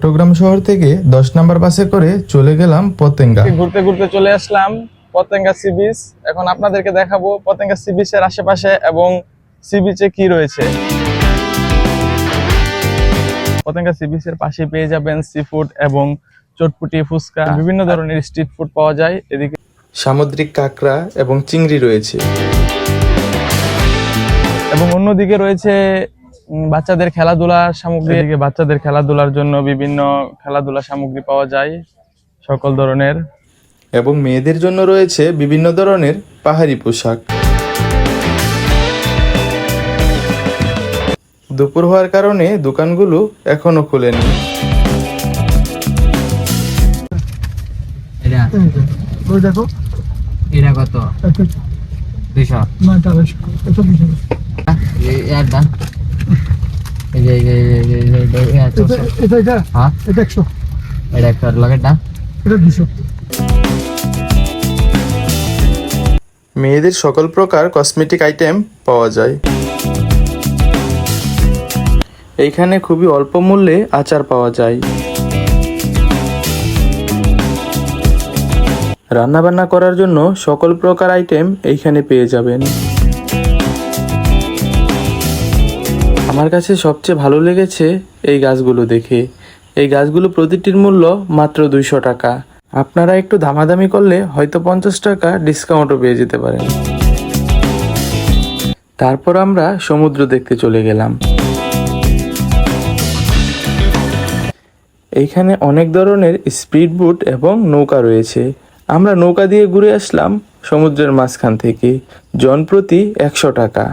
চট্টগ্রাম শহর থেকে দশ নম্বর বাসে করে চলে গেলাম পতেঙ্গা। ঘুরতে ঘুরতে চলে আসলাম পতেঙ্গা সি বিচ। এখন আপনাদেরকে দেখাবো পতেঙ্গা সি বিচের আশেপাশে এবং সি বিচে কি রয়েছে। পতেঙ্গা সি বিচের পাশে পেয়ে যাবেন সি ফুড এবং চটপুটি ফুচকা। বিভিন্ন ধরনের স্ট্রিট ফুড পাওয়া যায়। এদিকে সামুদ্রিক কাঁকড়া এবং চিংড়ি রয়েছে। এবং অন্যদিকে রয়েছে বাচ্চাদের খেলাধুলার সামগ্রী এদিকে বাচ্চাদের খেলাধুলার জন্য বিভিন্ন খেলাধুলা সামগ্রী পাওয়া যায় সকল ধরনের। এবং মেয়েদের জন্য রয়েছে বিভিন্ন ধরনের পাহাড়ি পোশাক। দুপুর হওয়ার কারণে দোকানগুলো এখনও খোলেনি। দেখো। এটা কত? দুইশো। আড়াইশো এটা এটা। এটা হ্যাঁ? এটা একশো। এটা দুশো। মেয়েদের সকল প্রকার কসমেটিক আইটেম পাওয়া যায়। এইখানে খুবই অল্প মূল্যে আচার পাওয়া যায়। রান্নাবান্না করার জন্য সকল প্রকার আইটেম এইখানে পেয়ে যাবেন। আমার কাছে সবচেয়ে ভালো লেগেছে এই গাছগুলো দেখে। এই গাছগুলো প্রতিটির মূল্য মাত্র দুইশো টাকা। আপনারা একটু দামাদামি করলে হয়তো পঞ্চাশ টাকা ডিসকাউন্টও পেয়ে যেতে পারেন। তারপর আমরা সমুদ্র দেখতে চলে গেলাম। এইখানে অনেক ধরনের স্পিড বোট এবং নৌকা রয়েছে। আমরা নৌকা দিয়ে ঘুরে আসলাম সমুদ্রের মাঝখান থেকে। জনপ্রতি একশো টাকা।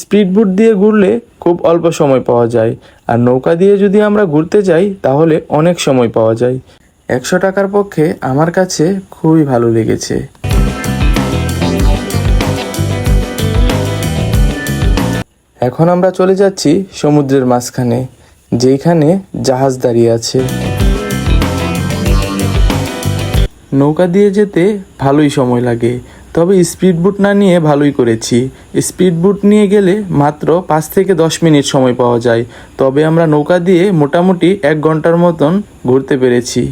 স্পিড বোট দিয়ে ঘুরলে খুব অল্প সময় পাওয়া যায়। আর নৌকা দিয়ে যদি আমরা ঘুরতে যাই, তাহলে অনেক সময় পাওয়া যায়। একশো টাকার পক্ষে আমার কাছে খুবই ভালো লেগেছে। এখন আমরা চলে যাচ্ছি সমুদ্রের মাঝখানে যেখানে জাহাজ দাঁড়িয়ে আছে। নৌকা দিয়ে যেতে ভালোই সময় লাগে। তবে স্পিড বুট না নিয়ে ভালোই করেছি। স্পিড বুট নিয়ে গেলে মাত্র পাঁচ থেকে দশ মিনিট সময় পাওয়া যায়। তবে আমরা নৌকা দিয়ে মোটামুটি এক ঘণ্টার মতন ঘুরতে পেরেছি।